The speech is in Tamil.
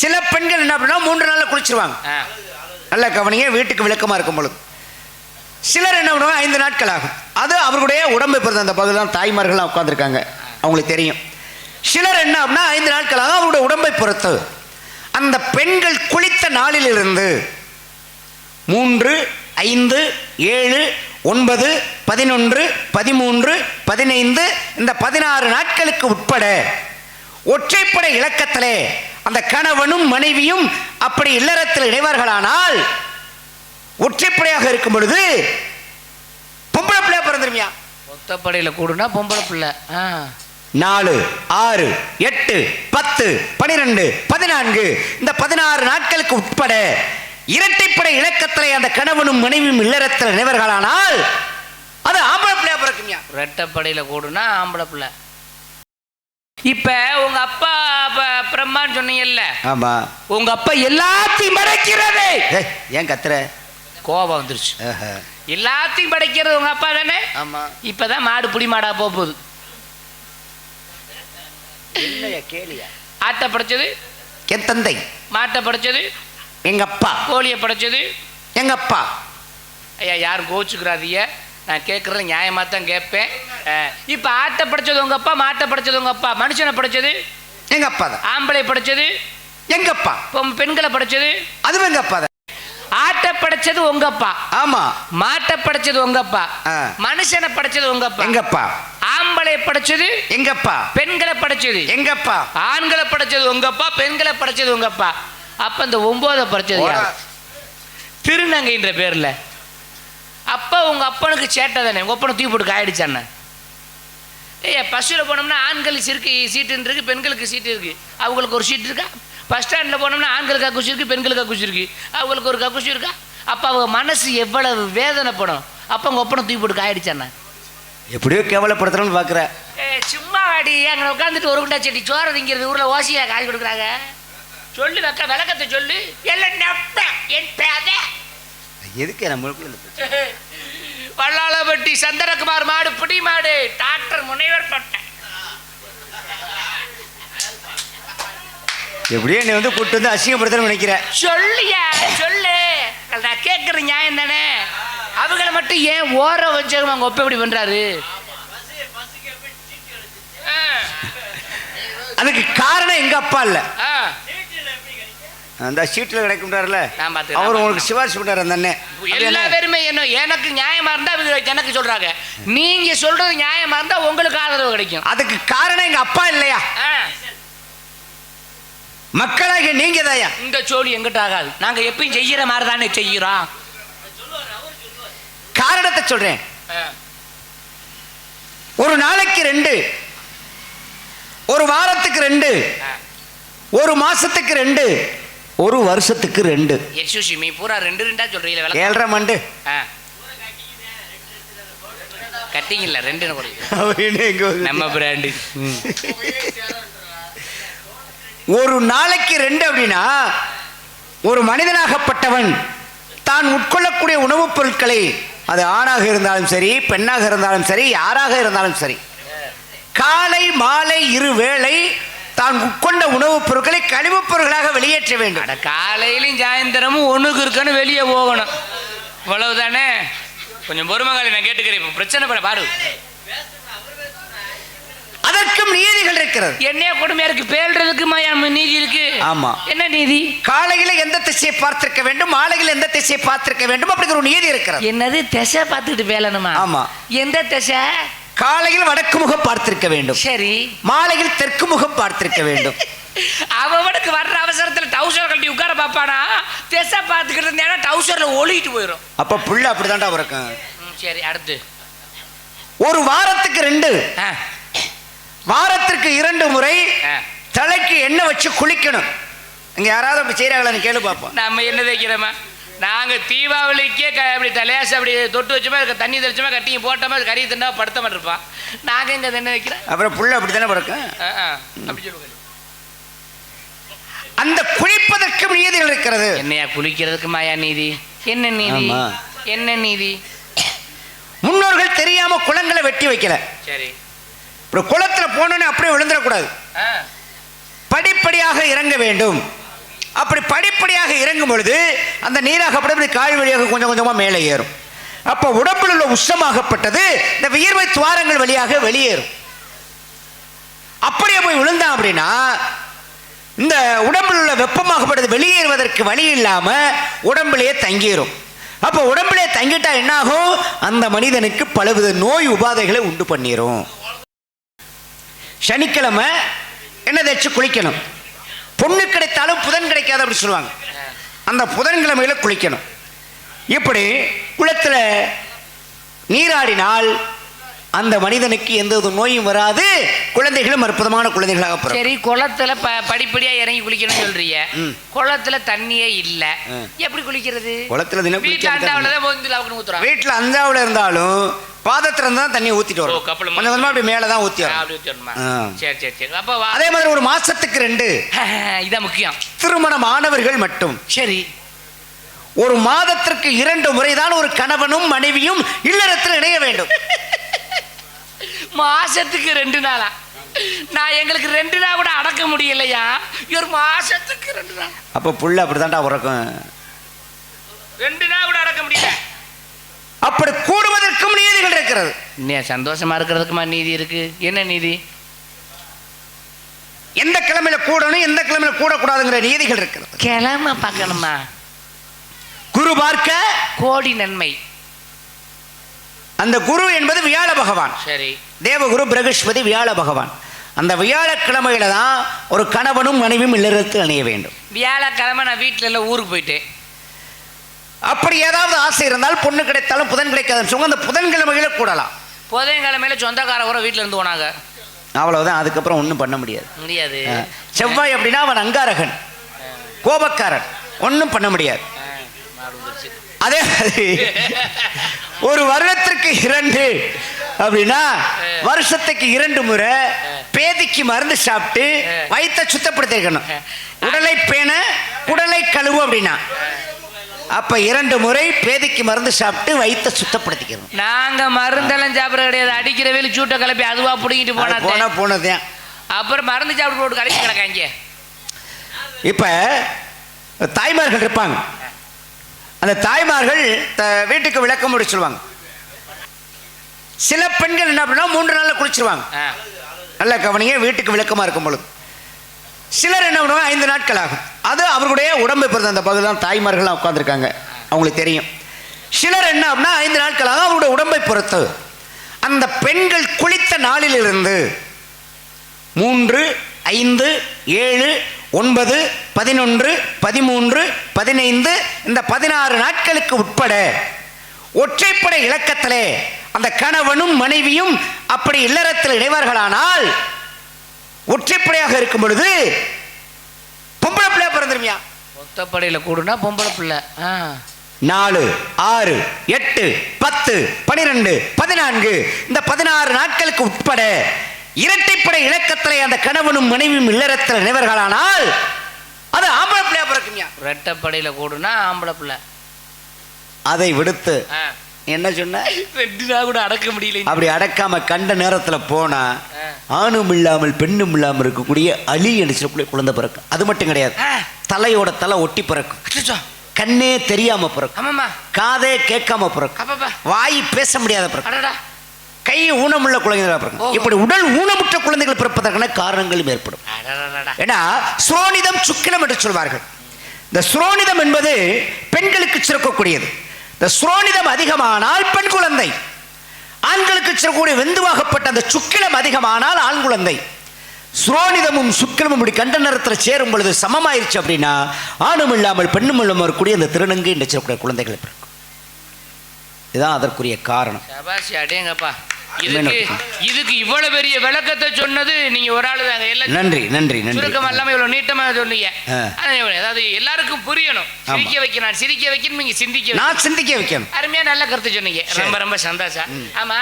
சில பெண்கள் என்ன அப்படின்னா மூன்று நாள்ல குளிச்சிருவாங்க. நல்ல கவனிங்க வீட்டுக்கு விளக்கமா இருக்கும் பொழுது. சிலர் என்ன பண்ணுவாங்க ஐந்து நாட்கள் ஆகும். அது அவர்களுடைய உடம்பை பொறுத்த அந்த பகுதியில் தாய்மார்கள்லாம் உட்காந்துருக்காங்க அவங்களுக்கு தெரியும். சிலர் என்ன அப்படின்னா ஐந்து நாட்கள் ஆகும் அவருடைய உடம்பை பொறுத்து. அந்த பெண்கள் குளித்த நாளிலிருந்து மூன்று ஐந்து ஏழு ஒன்பது பதினொன்று பதிமூன்று பதினைந்து இந்த பதினாறு நாட்களுக்கு உட்பட ஒற்றைப்படை இலக்கத்திலே அந்த கணவனும் மனைவியும் அப்படி இல்லறத்தில் இணைவார்களானால் ஒற்றைப்படையாக இருக்கும் பொழுது பொம்பளை பிள்ளையா பிறந்துருமியா ஒத்தப்படையில் கூடுனா பொம்பளை பிள்ளை. ஆ. நாலு ஆறு எட்டு பத்து பனிரெண்டு பதினான்கு. இந்த பதினாறு நாட்களுக்கு உட்பட இரட்டைப்படை இலக்கத்திலே அந்த கணவனும் மனைவியும் இல்லறத்தில் இணைவர்களானால் அது ஆம்பளை பிள்ளையா பிறக்குமியா ரெட்டப்படையில் கூடுனா ஆம்பளை பிள்ளை. இப்ப உங்க அப்பா பிரம்மான்னு சொன்னீங்கல்ல. ஆமா. உங்க அப்பா எல்லாத்தையும் படைக்கிறது. ஏன் கத்துற? கோபம் வந்துருச்சு. எல்லாத்தையும் படைக்கிறது உங்க அப்பா தானே? ஆமா. இப்பதான் மாடு புடி மாடா போக போகுது. கேளியா? ஆட்டை படைச்சது? என் தந்தை. மாட்டை படைச்சது? எங்க அப்பா. கோழியை படைச்சது? எங்க அப்பா. ஐயா யாரும் கோச்சுக்கிறாதீங்க நான் கேட்குறது நியாயமாக தான் கேட்பேன். இப்போ ஆட்டை படைச்சது உங்க அப்பா மாட்டை படைச்சது உங்க அப்பா மனுஷனை படைச்சது? எங்க அப்பா தான். ஆம்பளை படைச்சது? எங்க அப்பா? பொம் பெண்களை படைச்சது? அதுவும் எங்க அப்பா தான். ஆட்டை படைச்சது உங்க அப்பா. ஆமா. மாட்டை படைச்சது உங்க அப்பா. மனுஷனை படைச்சது உங்க அப்பா. எங்க அப்பா? ஆம்பளை படைச்சது? எங்க அப்பா? பெண்களை படைச்சது. எங்க அப்பா? ஆண்களை படைச்சது உங்க அப்பா பெண்களை படைச்சது உங்க அப்பா. அப்ப இந்த ஒன்பதை படைச்சது. திருநங்கைன்ற பேர்ல. அப்பா உங்க அப்பனுக்கு சேட்டை தானே உங்க அப்பனை தூக்கி போட்டு காயடிச்சானே ஏய் பஸ்ஸில் போனோம்னா ஆண்களுக்கு இருக்கு சீட்டுன்னு இருக்கு பெண்களுக்கு சீட்டு இருக்கு. அவங்களுக்கு ஒரு சீட் இருக்கா? பஸ் ஸ்டாண்டில் போனோம்னா ஆண்களுக்கு கக்குசி இருக்கு பெண்களுக்கு கக்குசி இருக்கு. அவங்களுக்கு ஒரு கக்குசி இருக்கா? அப்போ அவங்க மனசு எவ்வளவு வேதனைப்படும். அப்போ உங்க அப்பனை தூக்கி போட்டு காயடிச்சானே எப்படியோ கேவலப்படுத்துறோம்னு பாக்குற. ஏய், சும்மா வாடி. அங்கே உட்காந்துட்டு ஒரு குண்டா செடி சோறு திங்கிறது ஊரில் ஓசியா காய் கொடுக்குறாங்க. சொல்லு வெக்க விளக்கத்தை சொல்லு. எல்லாம் நப்ப. என் பேத. எதுக்கு நம்ம வல்லாளப்பட்டி சந்திரகுமார் மாடு பிடி மாடு டாக்டர் முனைவர் பட்டேன் எப்படியோ என்னை வந்து கூட்டு வந்து அசிங்கப்படுத்துறேன்னு நினைக்கிற சொல்லியா சொல்லு. நான் கேட்குற நியாயம் தானே? அவங்கள மட்டும் ஏன் ஓர வச்சவங்க அவங்க ஒப்ப இப்படி பண்றாரு? ஆ, அதுக்கு காரணம் எங்க அப்பா இல்ல. அந்த சீட்டில் பார்த்துக்கிறேன், அவர் உங்களுக்கு சிபாரிசு பண்ணார் அந்த அண்ணன் எல்லா பேருமே என்ன எனக்கு நியாயமா இருந்தா எனக்கு சொல்றாங்க. நீங்க சொல்றது நியாயமா இருந்தா உங்களுக்கு ஆதரவு கிடைக்கும். அதுக்கு காரணம் எங்க அப்பா இல்லையா? ஆ, மக்களாகிய நீங்க தாயா இந்த சோழி எங்கிட்ட ஆகாது. நாங்க எப்பயும் செய்யற மாதிரி தானே செய்யறோம். காரணத்தை சொல்றேன். ஒரு நாளைக்கு ரெண்டு ஒரு வாரத்துக்கு ரெண்டு ஒரு மாசத்துக்கு ரெண்டு ஒரு வருஷத்துக்கு ரெண்டு. எக்ஸ்கூஸ் மீ பூரா ரெண்டு ரெண்டா சொல்றீங்க விளக்கம் ஏழரை மண்டு. கட்டிங் இல்ல ரெண்டு நம்ம பிராண்டு. ஒரு நாளைக்கு ரெண்டு அப்படின்னா ஒரு மனிதனாகப்பட்டவன் தான் உட்கொள்ளக்கூடிய உணவுப் பொருட்களை அது ஆணாக இருந்தாலும் சரி பெண்ணாக இருந்தாலும் சரி யாராக இருந்தாலும் சரி காலை மாலை இரு வேளை தான் உட்கொண்ட உணவுப் பொருட்களை கழிவுப் பொருட்களாக வெளியேற்ற வேண்டும். காலையிலும் சாயந்தரமும் ஒண்ணுக்கு இருக்கன்னு வெளியே போகணும். இவ்வளவுதானே? கொஞ்சம் பொறுமகாலி நான் கேட்டுக்கிறேன் இப்போ. பிரச்சனை பண்ண பாரு. அதற்கும் நீதிகள் இருக்கிறது. என்னைய கொடுமையா இருக்கு. பேல்றதுக்கு நீதி இருக்கு? ஆமா. என்ன நீதி? காலையில எந்த திசையை பார்த்திருக்க வேண்டும்? மாலையில் எந்த திசையை பார்த்திருக்க வேண்டும்? அப்படிங்கிற ஒரு நீதி இருக்கிறது. என்னது? திசை பார்த்துக்கிட்டு பேலணுமா? ஆமா. எந்த திசை? காலையில் வடக்கு முகம் பார்த்திருக்க வேண்டும். சரி. மாலையில் தெற்கு முகம் பார்த்திருக்க வேண்டும். அவனுக்கு வர்ற அவசரத்துல டவுசர் கட்டி உட்கார பாப்பானா? திசை பார்த்துக்கிட்டு இருந்தேன்னா டவுசர்ல ஒளிட்டு போயிடும் அப்ப புள்ள அப்படிதான்டா இருக்கும் சரி அடுத்து. ஒரு வாரத்துக்கு ரெண்டு. வாரத்திற்கு இரண்டு முறை. தலைக்கு எண்ணெய் வச்சு குளிக்கணும். இங்க யாராவது அப்படி செய்யறாங்களான்னு கேளு பார்ப்போம் நம்ம என்ன தைக்கிறோமா நாங்க தீபாவளிக்கே க அப்படி தலையாசு அப்படி தொட்டு வச்சோமா அதுக்கு தண்ணி தெளிச்சோமா கட்டிங்க போட்டோமா கறி திண்டா படுத்த மாட்டேன் இருப்பான் நாங்க எங்க என்ன வைக்கிறோம்? அப்புறம் புள்ள அப்படித்தானே பிறக்கும்? ஆ, ஆ, அப்படி சொல்லுங்க. அந்த குளிப்பதற்கும் நீதிகள் இருக்கிறது. என்னையா குளிக்கிறதுக்கு மாயா நீதி? என்ன நீதி. என்ன நீதி? முன்னோர்கள் தெரியாம குளங்களை வெட்டி வைக்கல. சரி. குளத்துல போனோன்னு அப்படியே விழுந்துடக்கூடாது. படிப்படியாக இறங்க வேண்டும். அப்படி படிப்படியாக இறங்கும் பொழுது அந்த நீராகப்பட கால் வழியாக கொஞ்சம் கொஞ்சமாக மேலே ஏறும். அப்போ உடம்பில் உள்ள உஷ்ணமாகப்பட்டது இந்த வியர்வை துவாரங்கள் வழியாக வெளியேறும். அப்படியே போய் விழுந்தான் அப்படின்னா இந்த உடம்பில் உள்ள வெப்பமாகப்பட்டது வெளியேறுவதற்கு வழி இல்லாமல் உடம்பிலேயே தங்கிடும் அப்போ உடம்பிலே தங்கிட்டா என்னாகும்? அந்த மனிதனுக்கு பலவித நோய் உபாதைகளை உண்டு பண்ணிரும். சனிக்கிழமை என்ன தேய்ச்சி குளிக்கணும். பொண்ணு கிடைத்தாலும் புதன் கிடைக்காது அப்படி சொல்லுவாங்க. அந்த புதன்கிழமையில குளிக்கணும். இப்படி குளத்தில் நீராடினால் அந்த மனிதனுக்கு எந்த ஒரு நோயும் வராது. குழந்தைகளும் அற்புதமான குழந்தைகளாக பிறக்கும். சரி குளத்துல ப படிப்படியா இறங்கி குளிக்கணும்னு சொல்றீங்க. குளத்துல தண்ணியே இல்ல. எப்படி குளிக்கிறது? குளத்துல தினம் வீட்டில் அஞ்சாவில் இருந்தாலும் பாதத்துல இருந்து தான் தண்ணி ஊத்திட்டு வரும் கப்பல் கொஞ்சம் கொஞ்சமா அப்படி மேலே தான் ஊற்றி ஆ, வரும் அப்படி. சரி சரி சரி. அப்ப அதே மாதிரி ஒரு மாசத்துக்கு ரெண்டு. இதான் முக்கியம். திருமணமானவர்கள் மட்டும். சரி. ஒரு மாதத்திற்கு இரண்டு முறைதான் ஒரு கணவனும் மனைவியும் இல்லறத்தில் இணைய வேண்டும். மாசத்துக்கு ரெண்டு நாளா? நான் எங்களுக்கு ரெண்டு நாள் கூட அடக்க முடியலையா? ஒரு மாசத்துக்கு ரெண்டு நாள். அப்போ புள்ள அப்படிதான்டா உறக்கும். ரெண்டு நாள் கூட அடக்க முடியல. இருக்கிறது. இன்னும் சந்தோஷமா இருக்கிறதுக்குமா நீதி இருக்கு? என்ன நீதி? எந்த கிழமையில கூடணும் எந்த கிழமையில கூடக்கூடாதுங்கிற நீதிகள் இருக்கிறது. கிளம்ப பார்க்கணுமா? குரு பார்க்க கோடி நன்மை. அந்த குரு என்பது வியாழ பகவான். சரி. தேவகுரு பிரகஸ்பதி வியாழ பகவான். அந்த வியாழக்கிழமையில தான் ஒரு கணவனும் மனைவியும் இல்லறத்தில் இணைய வேண்டும். வியாழக்கிழமை நான் வீட்டில் எல்லாம் ஊருக்கு போயிட்டேன். அப்படி ஏதாவது ஆசை இருந்தால் பொண்ணு கிடைத்தாலும் புதன் கிடைக்காதுன்னு சொல்லுங்க அந்த புதன்கிழமையில கூடலாம். புதன்கிழமையில சொந்தக்கார கூட வீட்டில் இருந்து போனாங்க. அவ்வளவுதான் அதுக்கப்புறம் ஒன்றும் பண்ண முடியாது. முடியாது. செவ்வாய் அப்படின்னா அவன் அங்காரகன் கோபக்காரன் ஒன்றும் பண்ண முடியாது. அதே மாதிரி ஒரு வருடத்திற்கு இரண்டு அப்படின்னா வருஷத்துக்கு இரண்டு முறை பேதிக்கு மருந்து சாப்பிட்டு வயித்தை சுத்தப்படுத்திக்கணும் உடலை பேண உடலை கழுவு அப்படின்னா. அப்ப இரண்டு முறை பேதிக்கு மருந்து சாப்பிட்டு வயித்தை சுத்தப்படுத்திக்கணும். நாங்க மருந்தெல்லாம் சாப்பிட கிடையாது. அடிக்கிற வேலி சூட்டை கிளப்பி அதுவா பிடிங்கிட்டு போனா போனா போனதேன் அப்புறம் மருந்து சாப்பிட்டு போட்டு கடைசி கிடக்காங்க இப்ப தாய்மார்கள் இருப்பாங்க. அந்த தாய்மார்கள் த- வீட்டுக்கு விளக்கம் முடி சொல்லுவாங்க. சில பெண்கள் என்ன அப்படின்னா மூன்று நாள்ல குளிச்சிருவாங்க. நல்ல கவனிங்க வீட்டுக்கு விளக்கமா இருக்கும் பொழுது. சிலர் என்ன பண்ணுவாங்க? ஐந்து நாட்கள் ஆகும். அது அவர்களுடைய உடம்பை பிறந்த அந்த பகுதி தான் தாய்மார்கள்லாம் உட்காந்துருக்காங்க அவங்களுக்கு தெரியும். சிலர் என்ன அப்படின்னா ஐந்து நாட்கள் ஆகும். அவருடைய உடம்பை பொறுத்து அந்த பெண்கள் குளித்த நாளிலிருந்து மூன்று ஐந்து ஏழு ஒன்பது பதினொன்று பதிமூன்று பதினைந்து இந்த பதினாறு நாட்களுக்கு உட்பட ஒற்றைப்படை இலக்கத்திலே அந்த கணவனும் மனைவியும் அப்படி இல்லறத்தில் இணைவார்களானால் ஒற்றைப்படையாக இருக்கும் பொழுது பொம்பளை பிள்ளையா பிறந்துருமியா ஒத்தப்படையில கூடுனா பொம்பளை பிள்ளை. ஆ. நாலு ஆறு எட்டு பத்து பனிரெண்டு பதினான்கு. இந்த பதினாறு நாட்களுக்கு உட்பட இரட்டைப்படை இலக்கத்திலே அந்த கணவனும் மனைவியும் இல்லறத்தில் இணைவர்களானால் அது ஆம்பளை பிள்ளையா பிறக்குமியா? ரெட்டப்படையில கூடுனா ஆம்பளை பிள்ளை. அதை விடுத்து என்ன சொன்ன? ரெண்டு நாள் கூட அடக்க முடியல அப்படி அடக்காம கண்ட நேரத்துல போனா. ஆணும் இல்லாமல் பெண்ணும் இல்லாமல் இருக்கக்கூடிய அலி என்று சொல்லக்கூடிய குழந்தை பிறக்கும். அது மட்டும் கிடையாது. தலையோட தலை ஒட்டி பிறக்கும். கண்ணே தெரியாம பிறக்கும். காதே கேட்காம பிறக்கும். வாய் பேச முடியாத பிறக்கும். கை ஊனமுள்ள குழந்தைகளா பிறக்கும். இப்படி உடல் ஊனமுற்ற குழந்தைகள் பிறப்பதற்கான காரணங்களும் ஏற்படும். ஏன்னா சுரோனிதம் சுக்கிலம் என்று சொல்வார்கள். இந்த சுரோனிதம் என்பது இந்த சுரோனிதம் அதிகமானால் பெண் குழந்தை. ஆண்களுக்கு சுரக்கக்கூடிய வெந்துவாகப்பட்ட அந்த சுக்கிலம் அதிகமானால் ஆண் குழந்தை. சுரோனிதமும் சுக்கிலமும் இப்படி கண்ட நேரத்தில் சேரும் பொழுது சமமாயிருச்சு அப்படின்னா ஆணும் இல்லாமல் பெண்ணும் இல்லாமல் இருக்கக்கூடிய அந்த திருநங்கை என்று சொல்லக்கூடிய குழந்தைகள் பிறக்கும். இதுதான் அதற்குரிய காரணம். அடேங்கப்பா. இதுக்கு இதுக்கு இவ்வளவு பெரிய விளக்கத்தை சொன்னது நீங்க ஒரு ஆளு தாங்க. எல்லாம் நன்றி நன்றி நன்றி. சுருக்கம் இல்லாம இவ்வளவு நீட்டமா சொன்னீங்க. அதாவது எல்லாருக்கும் புரியணும். சிரிக்க வைக்கணும் சிரிக்க வைக்கணும் நீங்க சிந்திக்க. நான் சிந்திக்க வைக்கணும். அருமையா நல்ல கருத்து சொன்னீங்க. ரொம்ப ரொம்ப சந்தோஷம். ஆமா.